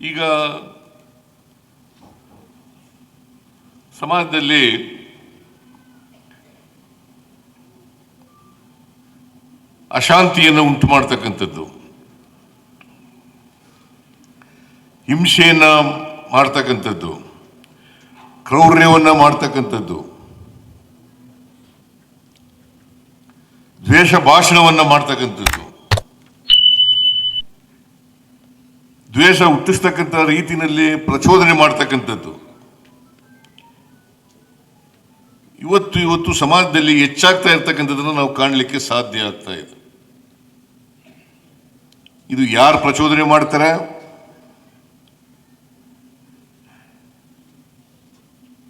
ಈಗ ಸಮಾಜದಲ್ಲಿ ಅಶಾಂತಿಯನ್ನು ಉಂಟು ಮಾಡ್ತಕ್ಕಂಥದ್ದು. ಹಿಂಸೆಯನ್ನು ಮಾಡ್ತಕ್ಕಂಥದ್ದು. ಕ್ರೌರ್ಯವನ್ನು ಮಾಡ್ತಕ್ಕಂಥದ್ದು. ದ್ವೇಷ ಭಾಷಣವನ್ನು ಮಾಡ್ತಕ್ಕಂಥದ್ದು. ದ್ವೇಷ ಹುಟ್ಟಿಸ್ತಕ್ಕಂಥ ರೀತಿಯಲ್ಲಿ ಪ್ರಚೋದನೆ ಮಾಡ್ತಕ್ಕಂಥದ್ದು. ಇವತ್ತು ಇವತ್ತು ಸಮಾಜದಲ್ಲಿ ಹೆಚ್ಚಾಗ್ತಾ ಇರ್ತಕ್ಕಂಥದ್ದನ್ನು ನಾವು ಕಾಣಲಿಕ್ಕೆ ಸಾಧ್ಯ ಆಗ್ತಾ ಇದೆ. ಇದು ಯಾರು ಪ್ರಚೋದನೆ ಮಾಡ್ತಾರೆ?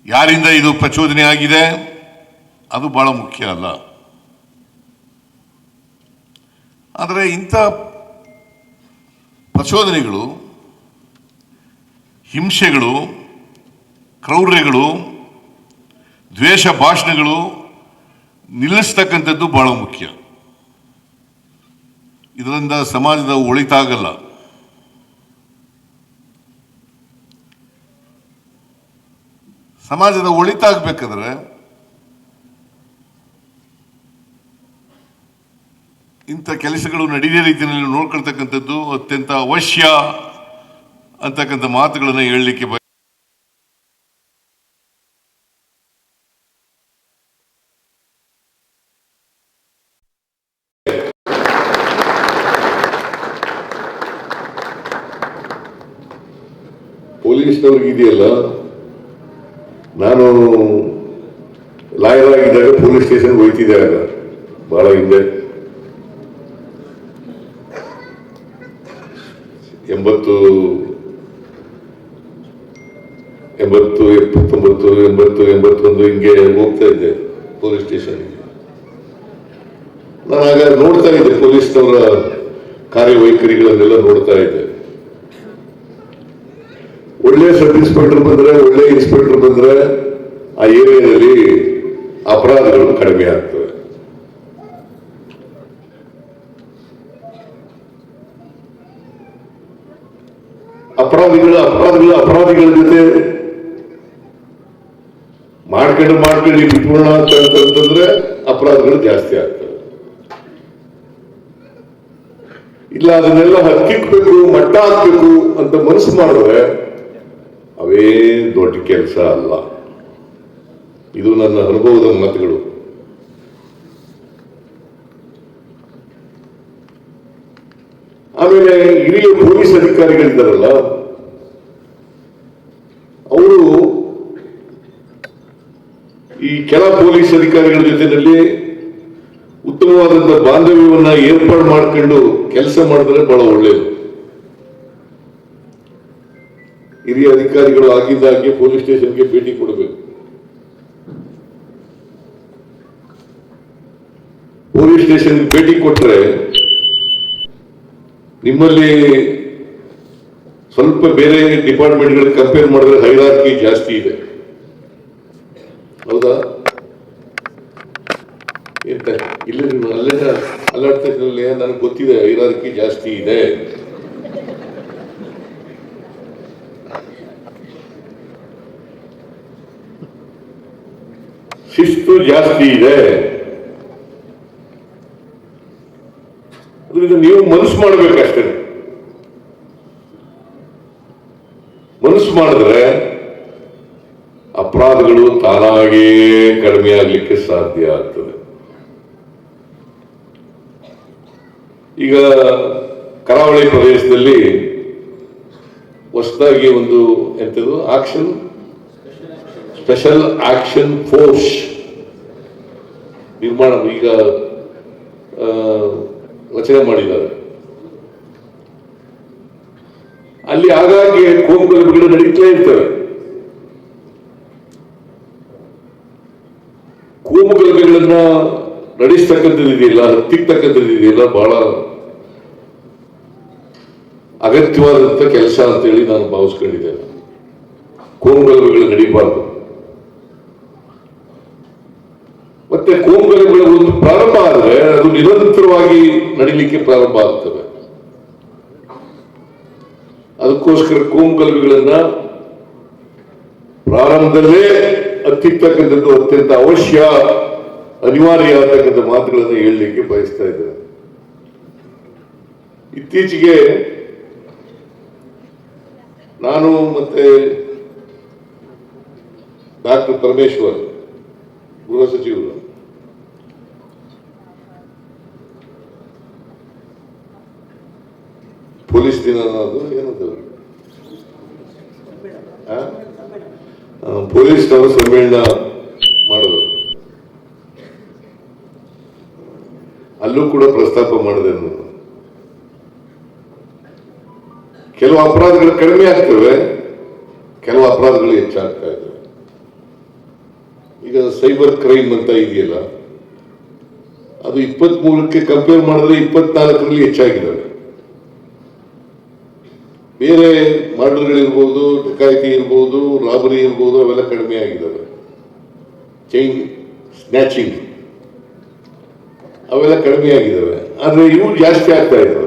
ಯಾರಿಂದ ಇದು ಪ್ರಚೋದನೆ ಆಗಿದೆ? ಅದು ಬಹಳ ಮುಖ್ಯ ಅಲ್ಲ. ಆದರೆ ಇಂಥ ಪ್ರಚೋದನೆಗಳು ಹಿಂಸೆಗಳು, ಕ್ರೌರ್ಯಗಳು, ದ್ವೇಷ ಭಾಷಣಗಳು ನಿಲ್ಲಿಸ್ತಕ್ಕಂಥದ್ದು ಬಹಳ ಮುಖ್ಯ. ಇದರಿಂದ ಸಮಾಜದ ಒಳಿತಾಗಲ್ಲ. ಸಮಾಜದ ಒಳಿತಾಗಬೇಕಾದ್ರೆ ಇಂಥ ಕೆಲಸಗಳು ನಡೆಯೋ ರೀತಿಯಲ್ಲಿ ನೋಡ್ಕೊಳ್ತಕ್ಕಂಥದ್ದು ಅತ್ಯಂತ ಅವಶ್ಯ. ಅಂತಕ್ಕಂಥ ಮಾತುಗಳನ್ನು ಹೇಳಲಿಕ್ಕೆ ಬಯ ಪೊಲೀಸ್ನವ್ರಿಗೆ ಇದೆಯಲ್ಲ? ನಾನು ಲಾಯರ್ ಆಗಿದ್ದಾಗ ಪೊಲೀಸ್ ಸ್ಟೇಷನ್ ಹೋಯ್ತಿದ್ದೆ ಆಗ ಬಹಳ ಹಿಂದೆ. ಎಂಬತ್ತು ಎಂಬತ್ತು, ಎಪ್ಪತ್ತೊಂಬತ್ತು, ಎಂಬತ್ತು, ಎಂಬತ್ತೊಂದು ಹಿಂಗೆ ಹೋಗ್ತಾ ಇದ್ದೆ ಪೊಲೀಸ್ ಸ್ಟೇಷನ್ಗೆ ನಾನು ಆಗ ನೋಡ್ತಾ ಇದ್ದೆ, ಪೊಲೀಸ್ನವರ ಕಾರ್ಯವೈಖರಿಗಳನ್ನೆಲ್ಲ ನೋಡ್ತಾ ಇದ್ದೆ. ಒಳ್ಳೆ ಸಬ್ ಇನ್ಸ್ಪೆಕ್ಟರ್ ಬಂದ್ರೆ, ಒಳ್ಳೆ ಇನ್ಸ್ಪೆಕ್ಟರ್ ಬಂದ್ರೆ ಆ ಏರಿಯಾದಲ್ಲಿ ಅಪರಾಧಗಳು ಕಡಿಮೆ ಆಗ್ತವೆ. ಅಪರಾಧಿಗಳು ಅಪರಾಧಿಗಳು, ಅಪರಾಧಿಗಳ ಜೊತೆ ಮಾಡ್ಕೊಂಡು ಮಾಡ್ಕೊಂಡು ಬಿಟ್ಬಿಡೋಣ ಅಂತ ಅಂತಂದ್ರೆ ಅಪರಾಧಗಳು ಜಾಸ್ತಿ ಆಗ್ತವೆ. ಇಲ್ಲ, ಅದನ್ನೆಲ್ಲ ಹತ್ತಿಕ್ಬೇಕು ಮಟ್ಟ ಹಾಕ್ಬೇಕು ಅಂತ ಮನಸ್ಸು ಮಾಡಿದ್ರೆ ಅವೇ ದೊಡ್ಡ ಕೆಲಸ ಅಲ್ಲ. ಇದು ನನ್ನ ಅನುಭವದ ಮಾತುಗಳು. ಆಮೇಲೆ ಹಿರಿಯ ಪೊಲೀಸ್ ಅಧಿಕಾರಿಗಳಿದ್ದಾರಲ್ಲ ಅವರು ಈ ಕೆಲ ಪೊಲೀಸ್ ಅಧಿಕಾರಿಗಳ ಜೊತೆಯಲ್ಲಿ ಉತ್ತಮವಾದಂತಹ ಬಾಂಧವ್ಯವನ್ನ ಏರ್ಪಾಡು ಮಾಡ್ಕೊಂಡು ಕೆಲಸ ಮಾಡಿದ್ರೆ ಬಹಳ ಒಳ್ಳೆಯದು ಹಿರಿಯ ಅಧಿಕಾರಿಗಳು ಆಗಿದ್ದಾಗೆ ಪೊಲೀಸ್ ಸ್ಟೇಷನ್ಗೆ ಭೇಟಿ ಕೊಡಬೇಕು. ಪೊಲೀಸ್ ಸ್ಟೇಷನ್ ಭೇಟಿ ಕೊಟ್ರೆ ನಿಮ್ಮಲ್ಲಿ ಸ್ವಲ್ಪ ಬೇರೆ ಡಿಪಾರ್ಟ್ಮೆಂಟ್ಗಳಿಗೆ ಕಂಪೇರ್ ಮಾಡಿದ್ರೆ ಹೈರಾರ್ಕಿ ಜಾಸ್ತಿ ಇದೆ. ಹೌದಾ? ಎಂತ, ಇಲ್ಲ ನೀವು ಅಲ್ಲೇ ಅಲ್ಲಾಡ್ತಿರಲಿಲ್ಲ ನನಗೆ ಗೊತ್ತಿದೆ ಐರಾದಕ್ಕೆ ಜಾಸ್ತಿ ಇದೆ. ಶಿಸ್ತು ಜಾಸ್ತಿ ಇದೆ. ಅದರಿಂದ ನೀವು ಮನಸ್ಸು ಮಾಡಬೇಕಷ್ಟೇ. ಮನಸ್ಸು ಮಾಡಿದ್ರೆ ಅಪರಾಧಗಳು ತಾನಾಗೇ ಕಡಿಮೆ ಆಗ್ಲಿಕ್ಕೆ ಸಾಧ್ಯ ಆಗ್ತದೆ ಈಗ ಕರಾವಳಿ ಪ್ರದೇಶದಲ್ಲಿ ಹೊಸದಾಗಿ ಒಂದು ಎಂಥದ್ದು ಆಕ್ಷನ್? ಸ್ಪೆಷಲ್ ಆಕ್ಷನ್ ಫೋರ್ಸ್ ನಿರ್ಮಾಣ, ಈಗ ರಚನೆ ಮಾಡಿದ್ದಾರೆ. ಅಲ್ಲಿ ಆಗಾಗ್ಗೆ ಕೋಮುಗಳು ಬಿಡುಗಡೆ ನಡೀತಾ ಇರ್ತವೆ. ನಡೆಸ್ತಕ್ಕಂಥದ್ದು ಇದೆಯಲ್ಲ ಹತ್ತಿರ್ತಕ್ಕಂಥದ್ದು ಇದೆಯಲ್ಲ, ಬಹಳ ಅಗತ್ಯವಾದಂತ ಕೆಲಸ ಅಂತೇಳಿ ನಾನು ಭಾವಿಸ್ಕೊಂಡಿದ್ದೇನೆ. ಕೋಮುಗಲಭೆಗಳು ನಡೀಬಾರ್ದು. ಮತ್ತೆ ಕೋಮುಗಲಭೆಗಳ ಒಂದು ಪ್ರಾರಂಭ ಆದ್ರೆ ಅದು ನಿರಂತರವಾಗಿ ನಡೀಲಿಕ್ಕೆ ಪ್ರಾರಂಭ ಆಗ್ತವೆ ಅದಕ್ಕೋಸ್ಕರ ಕೋಮುಗಲಭೆಗಳನ್ನ ಪ್ರಾರಂಭದಲ್ಲೇ ಹತ್ತಿರ್ತಕ್ಕಂಥದ್ದು ಅತ್ಯಂತ ಅವಶ್ಯ. ಅನಿವಾರ್ಯ ಆಗ್ತಕ್ಕಂಥ ಮಾತುಗಳನ್ನು ಹೇಳಲಿಕ್ಕೆ ಬಯಸ್ತಾ ಇದ್ದಾರೆ ಇತ್ತೀಚೆಗೆ ನಾನು ಮತ್ತೆ ಡಾಕ್ಟರ್ ಪರಮೇಶ್ವರ್, ಗೃಹ ಸಚಿವರು. ಪೊಲೀಸ್ ದಿನ ಅನ್ನೋದು ಏನದು ಪೊಲೀಸ್ನವರು ಸಮ್ಮೇಳನ ಮಾಡೋದು ಅಲ್ಲೂ ಕೂಡ ಪ್ರಸ್ತಾಪ ಮಾಡಿದೆ ಕೆಲವು ಅಪರಾಧಗಳು ಕಡಿಮೆ ಆಗ್ತವೆ, ಕೆಲವು ಅಪರಾಧಗಳು ಹೆಚ್ಚಾಗ್ತಾ ಇದೆ ಈಗ ಸೈಬರ್ ಕ್ರೈಮ್ ಅಂತ ಇದೆಯಲ್ಲ, ಅದು ಇಪ್ಪತ್ತ್ ಮೂರಕ್ಕೆ ಕಂಪೇರ್ ಮಾಡಿದ್ರೆ ಇಪ್ಪತ್ನಾಲ್ಕರಲ್ಲಿ ಹೆಚ್ಚಾಗಿದ್ದಾವೆ. ಬೇರೆ ಮರ್ಡರ್ಗಳಿರ್ಬೋದು ಡಕಾಯಿತಿ ಇರ್ಬೋದು, ರಾಬರಿ ಇರ್ಬೋದು, ಅವೆಲ್ಲ ಕಡಿಮೆ ಆಗಿದ್ದಾವೆ. ಚೈನ್ ಸ್ನ್ಯಾಚಿಂಗ್ ಅವೆಲ್ಲ ಕಡಿಮೆ ಆಗಿದ್ದಾವೆ ಆದ್ರೆ ಇವು ಜಾಸ್ತಿ ಆಗ್ತಾ ಇದ್ದಾವೆ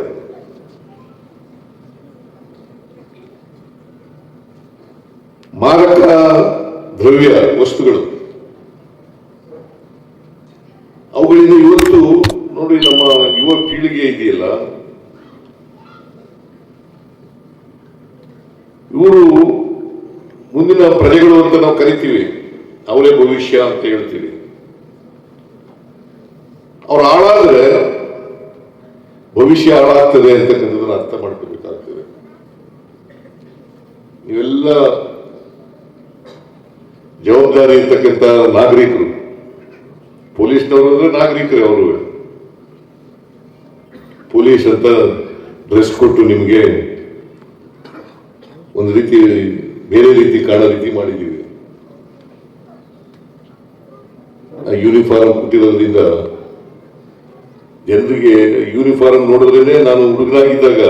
ಮಾರಕ ದ್ರವ್ಯ ವಸ್ತುಗಳು. ಅವುಗಳಿಂದ ಇವತ್ತು ನೋಡಿ ನಮ್ಮ ಯುವ ಪೀಳಿಗೆ ಇದೆಯಲ್ಲ. ಇವರು ಮುಂದಿನ ಪ್ರಜೆಗಳು ಅಂತ ನಾವು ಕರಿತೀವಿ. ಅವರೇ ಭವಿಷ್ಯ ಅಂತ ಹೇಳ್ತೀವಿ. ಅವ್ರು ಹಾಳಾದ್ರೆ ಭವಿಷ್ಯ ಹಾಳಾಗ್ತದೆ ಅಂತಕ್ಕಂಥದ್ದನ್ನ ಅರ್ಥ ಮಾಡ್ಕೋಬೇಕಾಗ್ತದೆ. ಇವೆಲ್ಲ ಜವಾಬ್ದಾರಿ ಇರ್ತಕ್ಕಂಥ ನಾಗರಿಕರು. ಪೊಲೀಸ್ನವರು ಅಂದ್ರೆ ನಾಗರಿಕರೇ ಅವರು. ಪೊಲೀಸ್ ಅಂತ ಡ್ರೆಸ್ ಕೊಟ್ಟು ನಿಮಗೆ ಒಂದು ರೀತಿ, ಬೇರೆ ರೀತಿ ಕಾಣೋ ರೀತಿ ಮಾಡಿದ್ದೀವಿ. ಯೂನಿಫಾರ್ಮ್ ಕೊಟ್ಟಿರೋದ್ರಿಂದ ಜನರಿಗೆ ಯೂನಿಫಾರ್ಮ್ ನೋಡಿದ್ರೇನೆ ನಾನು ಹುಡುಗನಾಗಿದ್ದಾಗ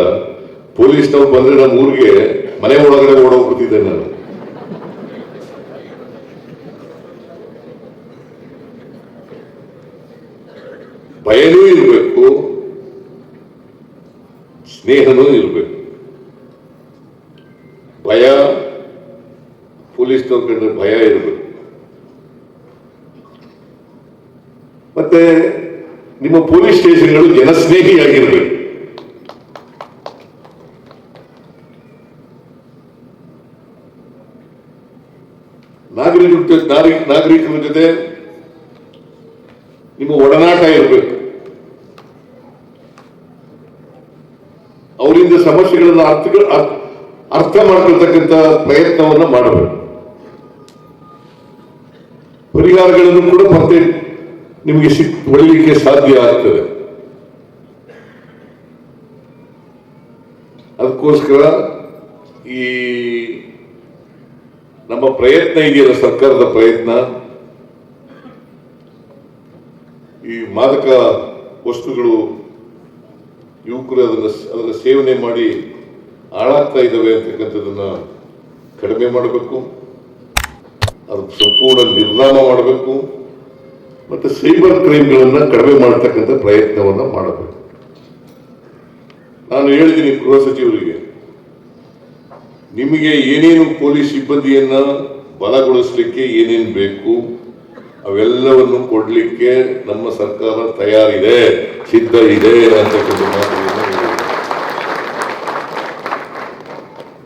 ಪೊಲೀಸ್ನವ್ರು ಬಂದ್ರೆ ನಮ್ಮ ಊರಿಗೆ ಮನೆ ಒಳಗಡೆ ಓಡೋಗ್ಬಿಟ್ಟಿದ್ದೆ ನಾನು. ಭಯನೂ ಇರಬೇಕು, ಸ್ನೇಹನೂ ಇರಬೇಕು. ಭಯ ಪೊಲೀಸ್ನವ್ರ ಕಂಡ್ರೆ ಭಯ ಇರಬೇಕು ಮತ್ತೆ ನಿಮ್ಮ ಪೊಲೀಸ್ ಸ್ಟೇಷನ್ಗಳು ಜನಸ್ನೇಹಿಯಾಗಿರಬೇಕು. ನಾಗರಿಕ, ನಾಗರಿಕರ ಜೊತೆ ನಿಮ್ಮ ಒಡನಾಟ ಇರಬೇಕು. ಅವರಿಂದ ಸಮಸ್ಯೆಗಳನ್ನು ಅರ್ಥ, ಅರ್ಥ- ಮಾಡಿಕೊಳ್ತಕ್ಕಂಥ ಪ್ರಯತ್ನವನ್ನು ಮಾಡಬೇಕು. ಪರಿಹಾರಗಳನ್ನು ಕೂಡ ಮತ್ತೆ ನಿಮಗೆ ಸಿಕ್ ಹೊಳಿಲಿಕ್ಕೆ ಸಾಧ್ಯ ಆಗ್ತದೆ. ಅದಕ್ಕೋಸ್ಕರ ಈ ನಮ್ಮ ಪ್ರಯತ್ನ ಇದೆಯಲ್ಲ ಸರ್ಕಾರದ ಪ್ರಯತ್ನ. ಈ ಮಾದಕ ವಸ್ತುಗಳು ಯುವಕರು ಅದನ್ನ ಅದರ ಸೇವನೆ ಮಾಡಿ ಹಾಳಾಗ್ತಾ ಇದ್ದಾವೆ ಅಂತಕ್ಕಂಥದ್ದನ್ನ ಕಡಿಮೆ ಮಾಡಬೇಕು. ಅದು ಸಂಪೂರ್ಣ ನಿರ್ನಾಮ ಮಾಡಬೇಕು. ಮತ್ತೆ ಸೈಬರ್ ಕ್ರೈಮ್ಗಳನ್ನು ಕಡಿಮೆ ಮಾಡತಕ್ಕಂಥ ಪ್ರಯತ್ನವನ್ನ ಮಾಡಬೇಕು ನಾನು ಹೇಳಿದ್ದೀನಿ ಗೃಹ ಸಚಿವರಿಗೆ, ನಿಮಗೆ ಏನೇನು ಪೊಲೀಸ್ ಸಿಬ್ಬಂದಿಯನ್ನ ಬಲಗೊಳಿಸಲಿಕ್ಕೆ ಏನೇನು ಬೇಕು, ಅವೆಲ್ಲವನ್ನು ಕೊಡ್ಲಿಕ್ಕೆ ನಮ್ಮ ಸರ್ಕಾರ ತಯಾರಿದೆ, ಸಿದ್ಧ ಇದೆ ಅಂತಕ್ಕಂಥ ಮಾತುಗಳನ್ನು.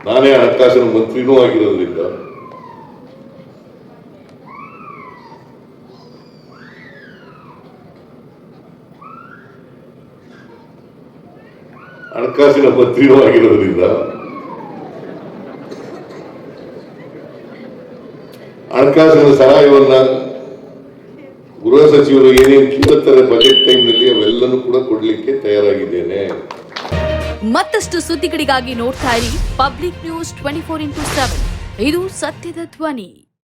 ನಾನೇ ಹಣಕಾಸಿನ ಮಂತ್ರಿನೂ ಆಗಿರೋದ್ರಿಂದ ಹಣಕಾಸಿನ ಪತ್ರಿಯೂ ಆಗಿರೋದ್ರಿಂದ ಹಣಕಾಸಿನ ಸಹಾಯವನ್ನ ಗೃಹ ಸಚಿವರು ಏನೇನು ಕೇಳುತ್ತಾರೆ ಬಜೆಟ್ ಟೈಮ್ನಲ್ಲಿ ಅವೆಲ್ಲನೂ ಕೂಡ ಕೊಡ್ಲಿಕ್ಕೆ ತಯಾರಾಗಿದ್ದೇನೆ. ಮತ್ತಷ್ಟು ಸುದ್ದಿಗಳಿಗಾಗಿ ನೋಡ್ತಾ ಇರಿ public news twenty four into seven ಇದು ಸತ್ಯದ ಧ್ವನಿ.